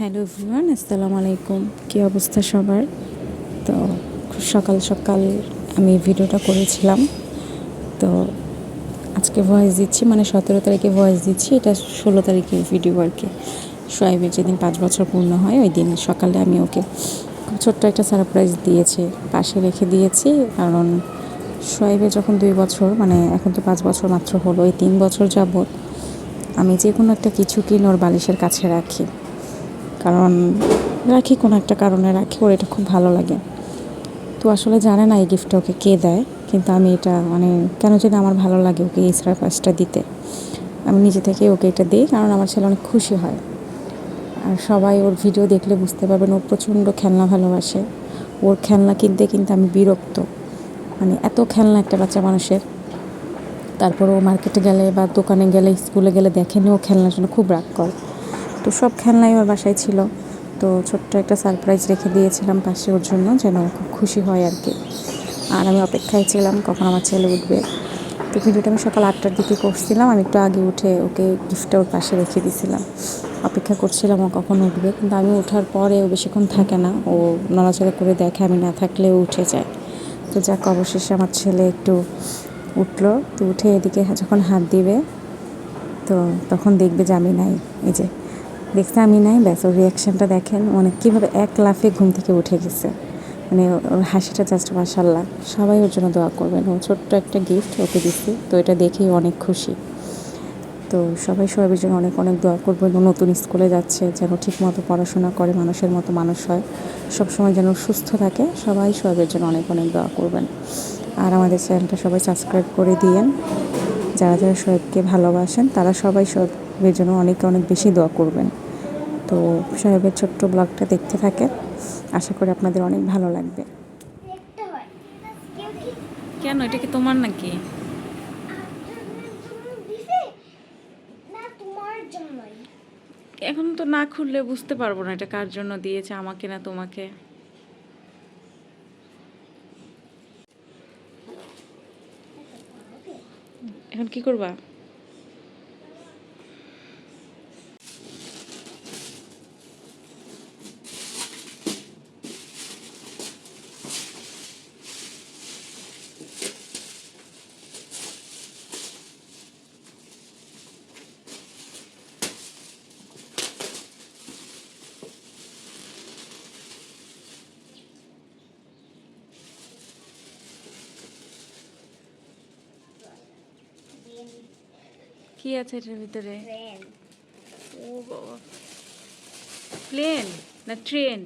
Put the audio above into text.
Hello everyone, আসসালামু আলাইকুম। কী অবস্থা সবার? তো খুব সকাল সকাল আমি ভিডিওটা করেছিলাম। তো আজকে ভয়েস দিচ্ছি মানে সতেরো তারিখে ভয়েস দিচ্ছি, এটা ষোলো তারিখে ভিডিও আর কি। সোয়াইবের যেদিন পাঁচ বছর পূর্ণ হয়, ওই দিন সকালে আমি ওকে ছোট্ট একটা সারপ্রাইজ দিয়েছি, পাশে রেখে দিয়েছি। কারণ সোয়াইবের যখন দুই বছর মানে এখন তো পাঁচ বছর মাত্র হলো, এই তিন বছর যাবত আমি যে কোনো একটা কিছু কিনে ওর বালিশের কাছে রাখি। কারণ রাখি কোনো একটা কারণে রাখি, ওর এটা খুব ভালো লাগে। তো আসলে জানে না এই গিফটটা ওকে কে দেয়, কিন্তু আমি এটা মানে কেন জানি আমার ভালো লাগে ওকে এই সারপ্রাইজটা দিতে। আমি নিজে থেকে ওকে এটা দিই, কারণ আমার ছেলে অনেক খুশি হয়। আর সবাই ওর ভিডিও দেখলে বুঝতে পারবেন, ও প্রচণ্ড খেলনা ভালোবাসে। ওর খেলনা কিনতে কিন্তু আমি বিরক্ত। মানে এত খেলনা একটা বাচ্চা মানুষের। তারপর ও মার্কেটে গেলে বা দোকানে গেলে স্কুলে গেলে দেখেনি ও খেলনার জন্য খুব রাগ করে। তো সব খেলনাই ওর বাসায় ছিল। তো ছোট্ট একটা সারপ্রাইজ রেখে দিয়েছিলাম পাশে ওর জন্য, যেন খুব খুশি হয় আর কি। আর আমি অপেক্ষায় ছিলাম কখন আমার ছেলে উঠবে। তো ভিডিওটা আমি সকাল আটটার দিকে করছিলাম, আমি একটু আগে উঠে ওকে গিফটটা ওর পাশে রেখে দিয়েছিলাম অপেক্ষা করছিলাম ও কখন উঠবে, কিন্তু আমি ওঠার পরে ও বেশিক্ষণ থাকে না, ও নড়াচড়া করে দেখে আমি না থাকলে উঠে যায়। তো যাক, অবশেষে আমার ছেলে একটু উঠল, তো উঠে এদিকে যখন হাত দিবে, তো তখন দেখবে যে আমি নাই, এই যে দেখতে আমি নাই, ব্যাস ওর রিয়াকশানটা দেখেন মানে কীভাবে এক লাফে ঘুম থেকে উঠে গেছে। মানে ওর হাসিটা জাস্ট মাসাল্লাহ সবাই ওর জন্য দোয়া করবেন। ও ছোট্ট একটা গিফট ওকে দিচ্ছি তো এটা দেখেই অনেক খুশি। তো সবাই সবাই জন্য অনেক অনেক দোয়া করবেন ও নতুন স্কুলে যাচ্ছে, যেন ঠিকমতো পড়াশোনা করে, মানুষের মতো মানুষ হয়। সবসময় যেন সুস্থ থাকে, সবাই সবের জন্য অনেক অনেক দোয়া করবেন। আর আমাদের চ্যানেলটা সবাই সাবস্ক্রাইব করে দিয়েন। যারা যারা শোয়েবকে ভালোবাসেন, তারা সবাই শোয়েবের জন্য অনেক অনেক বেশি দোয়া করবেন। তো সাহেবের ছোট্ট ব্লগটা দেখতে থাকেন। আশা করি আপনাদের অনেক ভালো লাগবে। কেন? এটা কি তোমার নাকি? এখন তো না খুললে বুঝতে পারব না এটা কার জন্য দিয়েছে, আমাকে না তোমাকে। এখন কি করবা? কি আছে এটার ভিতরে? ও বাবা। প্লেন না ট্রেন